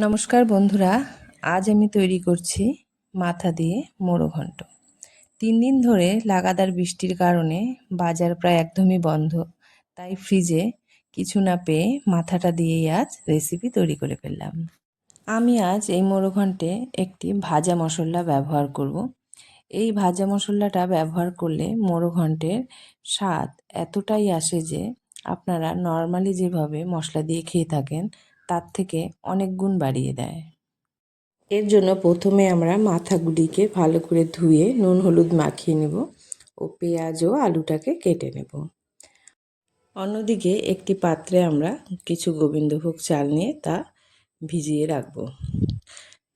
নমস্কার বন্ধুরা, আজ আমি তৈরি করছি মাথা দিয়ে মোড়ো ঘন্ট তিন দিন ধরে লাগাতার বৃষ্টির কারণে বাজার প্রায় একদমই বন্ধ, তাই ফ্রিজে কিছু না পেয়ে মাথাটা দিয়েই আজ রেসিপি তৈরি করে ফেললাম আমি আজ এই মোড়ো ঘন্টে একটি ভাজা মশলা ব্যবহার করব। এই ভাজা মশলাটা ব্যবহার করলে মোড়ো ঘন্টের স্বাদ এতটাই আসে যে আপনারা নর্মালি যেভাবে মশলা দিয়ে খেয়ে থাকেন তার থেকে অনেক গুণ বাড়িয়ে দেয়। এর জন্য প্রথমে আমরা মাথাগুলিকে ভালো করে ধুয়ে নুন হলুদ মাখিয়ে নেব ও পেঁয়াজ ও আলুটাকে কেটে নেব। অন্যদিকে একটি পাত্রে আমরা কিছু গোবিন্দভোগ চাল নিয়ে তা ভিজিয়ে রাখব।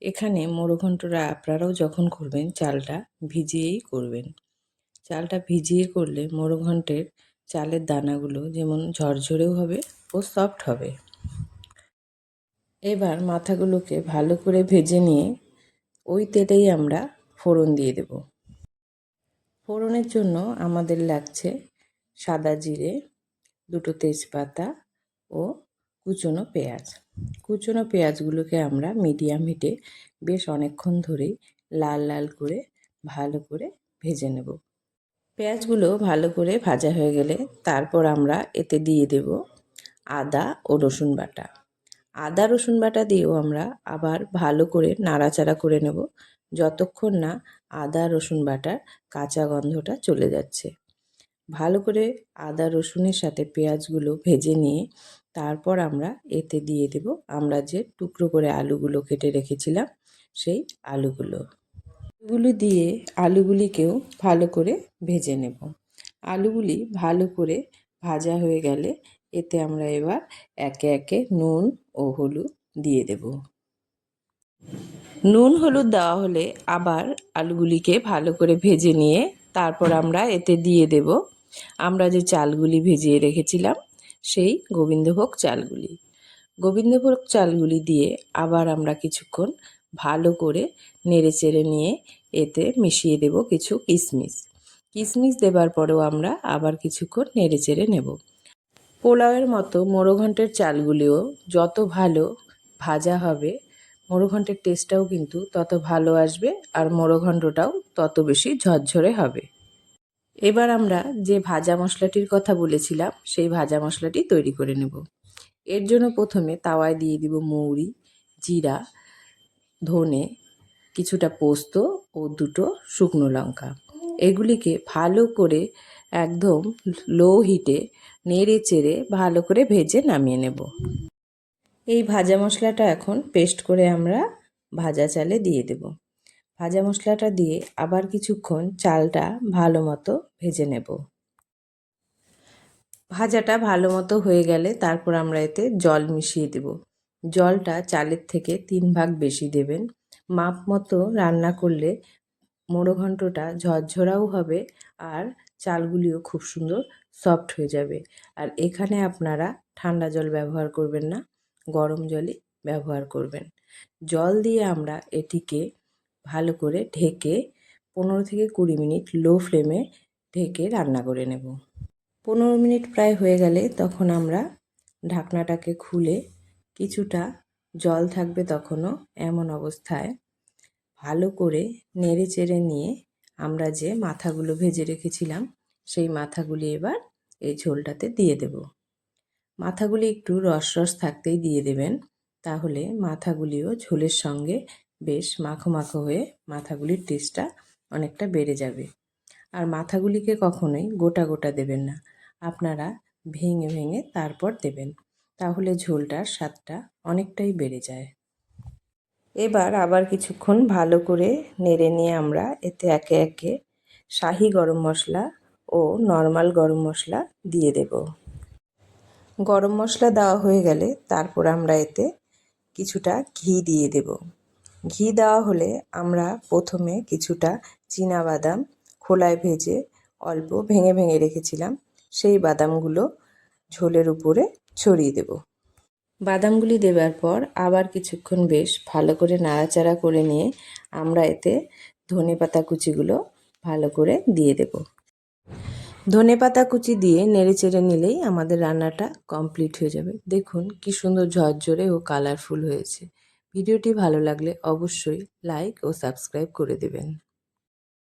এখানে মোড়ঘণ্টরা আপনারাও যখন করবেন চালটা ভিজিয়েই করবেন। চালটা ভিজিয়ে করলে মোড়ঘণ্টের চালের দানাগুলো যেমন ঝরঝরেও হবে ও সফট হবে। এবার মাথাগুলোকে ভালো করে ভেজে নিয়ে ওই তেলেই আমরা ফোড়ন দিয়ে দেব। ফোড়নের জন্য আমাদের লাগছে সাদা জিরে, দুটো তেজপাতা ও কুচনো পেঁয়াজ। কুচনো পেঁয়াজগুলোকে আমরা মিডিয়াম হিটে বেশ অনেকক্ষণ ধরেই লাল লাল করে ভালো করে ভেজে নেব। পেঁয়াজগুলো ভালো করে ভাজা হয়ে গেলে তারপর আমরা এতে দিয়ে দেব আদা ও রসুন বাটা। আদা, রসুন বাটা দিয়েও আমরা আবার ভালো করে নাড়াচাড়া করে নেব যতক্ষণ না আদা, রসুন বাটার কাঁচা গন্ধটা চলে যাচ্ছে। ভালো করে আদা, রসুনের সাথে পেঁয়াজগুলো ভেজে নিয়ে তারপর আমরা এতে দিয়ে দেব। আমরা যে টুকরো করে আলুগুলো কেটে রেখেছিলাম, সেই আলুগুলো। আলুগুলো দিয়ে আলুগুলিকেও ভালো করে ভেজে নেব। আলুগুলি ভালো করে ভাজা হয়ে গেলে এতে আমরা এবার একে একে নুন ও হলুদ দিয়ে দেব। নুন হলুদ দেওয়া হলে আবার আলুগুলিকে ভালো করে ভেজে নিয়ে তারপর আমরা এতে দিয়ে দেব। আমরা যে চালগুলি ভেজিয়ে রেখেছিলাম, সেই গোবিন্দভোগ চালগুলি। গোবিন্দভোগ চালগুলি দিয়ে আবার আমরা কিছুক্ষণ ভালো করে নেড়ে চেড়ে নিয়ে এতে মিশিয়ে দেব কিছু কিশমিশ কিশমিশ দেবার পরেও আমরা আবার কিছুক্ষণ নেড়ে চেড়ে নেব। পোলাওয়ের মতো মোড়োঘণ্টের চালগুলিও যত ভালো ভাজা হবে মোড়োঘণ্টের টেস্টটাও কিন্তু তত ভালো আসবে আর মোড়োঘণ্টটাও তত বেশি ঝরঝরে হবে। এবার আমরা যে ভাজা মশলাটির কথা বলেছিলাম, সেই ভাজা মশলাটি তৈরি করে নেব। এর জন্য প্রথমে তাওয়ায় দিয়ে দিব মৌরি, জিরা, ধনে, কিছুটা পোস্ত ও দুটো শুকনো লঙ্কা। এগুলিকে ভালো করে একদম লো হিটে নেড়ে চেড়ে ভালো করে ভেজে নামিয়ে নেব। এই ভাজা মশলাটা এখন পেস্ট করে আমরা ভাজা চালে দিয়ে দেব। ভাজা মশলাটা দিয়ে আবার কিছুক্ষণ চালটা ভালো মতো ভেজে নেব। ভাজাটা ভালো মতো হয়ে গেলে তারপর আমরা এতে জল মিশিয়ে দেব। জলটা চালের থেকে তিন ভাগ বেশি দেবেন। মাপ মতো রান্না করলে মোড়ো ঘন্টটা ঝরঝরাও হবে আর চালগুলিও খুব সুন্দর সফট হয়ে যাবে। আর এখানে আপনারা ঠান্ডা জল ব্যবহার করবেন না, গরম জলই ব্যবহার করবেন। জল দিয়ে আমরা এটিকে ভালো করে ঢেকে পনেরো থেকে কুড়ি মিনিট লো ফ্লেমে ঢেকে রান্না করে নেব। পনেরো মিনিট প্রায় হয়ে গেলে তখন আমরা ঢাকনাটাকে খুলে কিছুটা জল থাকবে তখনও এমন অবস্থায় ভালো করে নেড়ে চেড়ে নিয়ে আমরা যে মাথাগুলো ভেজে রেখেছিলাম, সেই মাথাগুলি এবার এই ঝোলটাতে দিয়ে দেব। মাথাগুলি একটু রস রস থাকতেই দিয়ে দেবেন, তাহলে মাথাগুলিও ঝোলের সঙ্গে বেশ মাখো মাখো হয়ে মাথাগুলির টেস্টটা অনেকটা বেড়ে যাবে। আর মাথাগুলিকে কখনোই গোটা গোটা দেবেন না, আপনারা ভেঙে ভেঙে তারপর দেবেন, তাহলে ঝোলটার স্বাদটা অনেকটাই বেড়ে যায়। এবার আবার কিছুক্ষণ ভালো করে নেড়ে নিয়ে আমরা এতে একে একে শাহি গরম মশলা ও নর্মাল গরম মশলা দিয়ে দেব। গরম মশলা দেওয়া হয়ে গেলে তারপর আমরা এতে কিছুটা ঘি দিয়ে দেব। ঘি দেওয়া হলে আমরা প্রথমে কিছুটা বাদাম খোলায় ভেজে অল্প ভেঙে ভেঙে রেখেছিলাম, সেই বাদামগুলো ঝোলের উপরে ছড়িয়ে দেব। বাদামগুলি দেওয়ার পর আবার কিছুক্ষণ বেশ ভালো করে নাড়াচাড়া করে নিয়ে আমরা এতে ধনে পাতা কুচিগুলো ভালো করে দিয়ে দেব। ধনে পাতা কুচি দিয়ে নেড়ে চেড়ে নিলেই আমাদের রান্নাটা কমপ্লিট হয়ে যাবে। দেখুন কি সুন্দর ঝরঝরে ও কালারফুল হয়েছে। ভিডিওটি ভালো লাগলে অবশ্যই লাইক ও সাবস্ক্রাইব করে দেবেন।